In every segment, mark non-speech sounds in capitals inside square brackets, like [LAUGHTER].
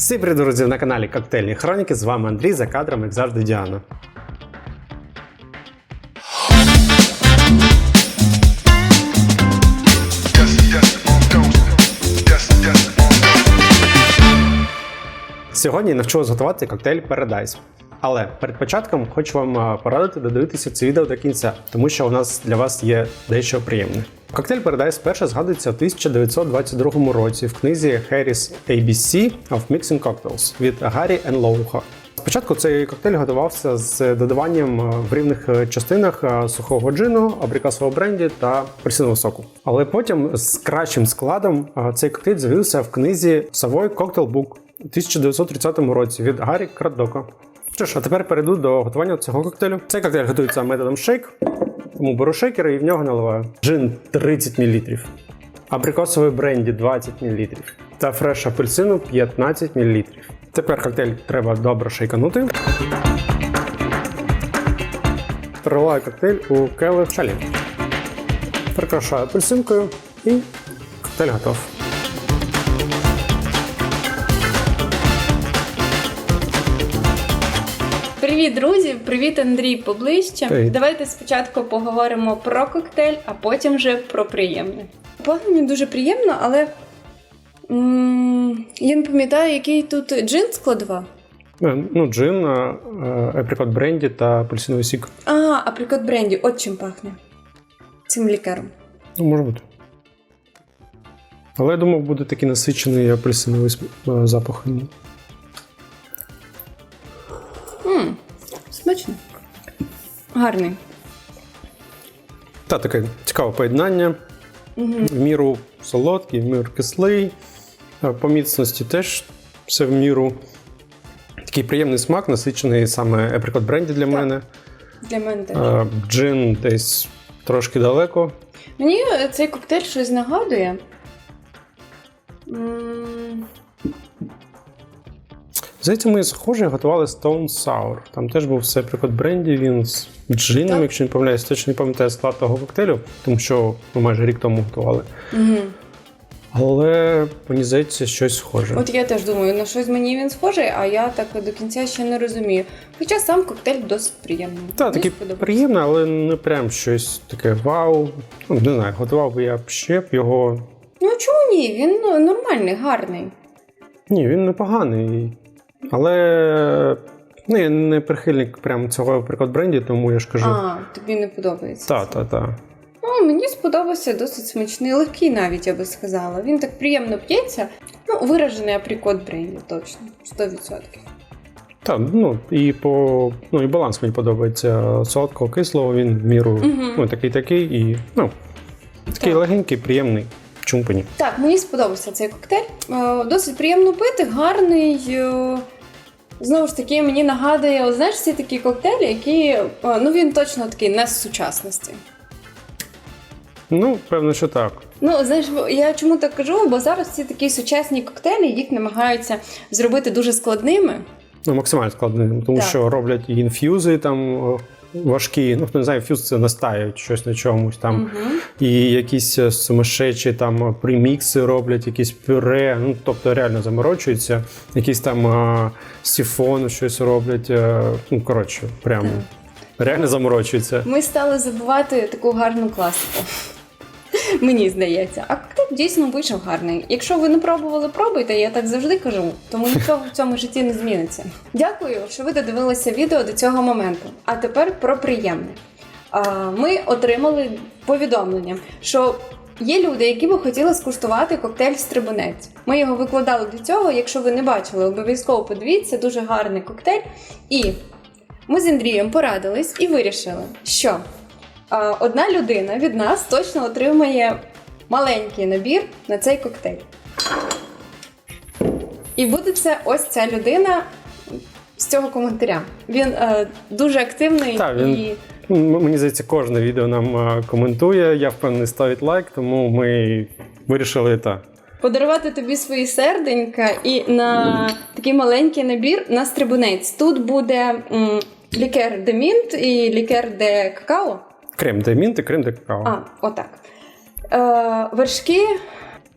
Всім привіт, друзі, на каналі Коктейльні Хроніки. З вами Андрій за кадром, як завжди, Діана. Сьогодні навчу вас готувати коктейль Paradise. Але перед початком хочу вам порадити додивитися це відео до кінця, тому що у нас для вас є дещо приємне. Коктейль Paradise вперше згадується в 1922 році в книзі Harris ABC of Mixing Cocktails від Гаррі Ен Лоуха. Спочатку цей коктейль готувався з додаванням в рівних е, частинах сухого джину, абрикосового бренді та апельсинового соку. Але потім з кращим складом цей коктейль з'явився в книзі Savoy Cocktail Book у 1930 році від Гаррі Крадока. Що ж, а тепер перейду до готування цього коктейлю. Цей коктейль готується методом шейк, тому беру шейкер і в нього наливаю. Джин 30 мл, абрикосовий бренді 20 мл та фреш апельсину 15 мл. Тепер коктейль треба добре шейканути. Переливаю коктейль у келих шалі. Прикрашаю апельсинкою і коктейль готов. Привіт, друзі! Привіт, Андрій, поближче. Привіт. Давайте спочатку поговоримо про коктейль, а потім вже про приємне. Пахне дуже приємно, але м- я не пам'ятаю, який тут джин складова. Е, Ну, джин, е, е, априкот бренді та апельсиновий сік. А, априкот бренді, от чим пахне. Цим лікером. Ну, може бути. Але я думав, буде такий насичений апельсиновий е, запах. Гарний. Та таке цікаве поєднання. В міру солодкий, в міру кислий. Е, По міцності теж все в міру. Такий приємний смак, насичений саме априкот бренді для мене. Для мене теж. Е, Джин десь трошки далеко. Мені е, цей коктейль щось нагадує. М, Здається, ми схоже готували Stone Sour. Там теж був все априкот бренді, він з джином, Так. якщо не помиляюсь, точно не пам'ятаю склад того коктейлю, тому що ми майже рік тому готували. мгм. Але мені здається, щось схоже. От я теж думаю, на щось мені він схожий, а я так до кінця ще не розумію. Хоча сам коктейль досить приємний. Так, такий приємний, але не прям щось таке вау. Ну, не знаю, готував би я б ще б його. Ну чому ні? Він ну, нормальний, гарний. Ні, він непоганий. Але ну, я не прихильник прям цього априкот бренді, тому я ж кажу. А, тобі не подобається. Та, та, та. Ну, мені сподобався досить смачний, легкий навіть, я би сказала. Він так приємно п'ється. Ну, виражений априкот бренді, точно, 100%. Так, ну і по ну і баланс мені подобається. Солодкого кислого, він в міру Мгм. ну, такий такий і ну, такий Так. легенький, приємний. Чому б ні? Так, мені сподобався цей коктейль. Е, Досить приємно пити, гарний. Знову ж таки, мені нагадує, знаєш, ці такі коктейлі, які е, ну він точно такий не з сучасності. Ну, певно, що так. Ну, знаєш, я чому так кажу? Бо зараз ці такі сучасні коктейлі їх намагаються зробити дуже складними. Ну, максимально складними, тому Так. що роблять і інф'юзи там важкі. Ну, хто не знає, інф'юз це настають щось на чомусь там. Мгм. І якісь е, сумасшедші там премікси роблять, якісь пюре. Ну, тобто реально заморочуються, якісь там а, сіфон щось роблять. е, Ну, коротше, прям реально заморочуються. Ми стали забувати таку гарну класику. Мені здається, а дійсно вийшов гарний. Якщо ви не пробували, пробуйте, я так завжди кажу, тому нічого в цьому житті не зміниться. Дякую, що ви додивилися відео до цього моменту. А тепер про приємне. Ми отримали повідомлення, що є люди, які би хотіли скуштувати коктейль Стрибунець. Ми його викладали до цього. Якщо ви не бачили, обов'язково подивіться, дуже гарний коктейль. І ми з Андрієм порадились і вирішили, що одна людина від нас точно отримає маленький набір на цей коктейль. І буде це ось ця людина з цього коментаря. Він е, дуже активний Так, він- і Мені здається, кожне відео нам е, коментує. Я впевнений, ставить лайк, тому ми вирішили так. подарувати тобі свої серденька і на такий маленький набір на стрибунець. Тут буде м, лікер де мінт і лікер де какао. Крем де мінт і крем де какао. А, отак. Е, вершки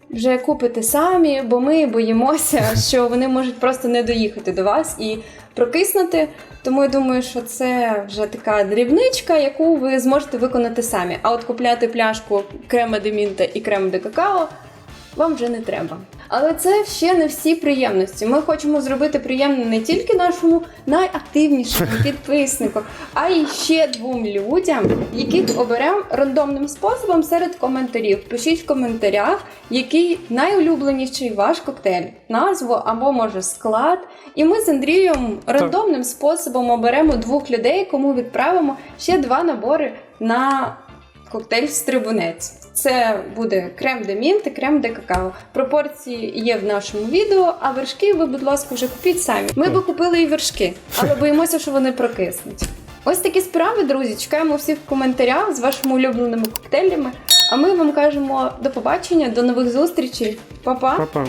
вже купите самі, бо ми боїмося, [LAUGHS] що вони можуть просто не доїхати до вас і прокиснути. Тому я думаю, що це вже така дрібничка, яку ви зможете виконати самі. А от купляти пляшку крема де мінта і крем де какао вам вже не треба. Але це ще не всі приємності. Ми хочемо зробити приємне не тільки нашому найактивнішому [LAUGHS] підписнику, а й ще двом людям, яких оберемо рандомним способом серед коментарів. Пишіть в коментарях, який найулюбленіший ваш коктейль, назву або може склад. І ми з Андрієм рандомним способом оберемо двох людей, кому відправимо ще два набори на коктейль стрибунець. Це буде крем де мінт і крем де какао. Пропорції є в нашому відео, а вершки ви, будь ласка, вже купіть самі. Ми би купили і вершки, але боїмося, що вони прокиснуть. Ось такі справи, друзі. Чекаємо всіх в коментарях з вашими улюбленими коктейлями. А ми вам кажемо до побачення, до нових зустрічей. Па-па! Па-па.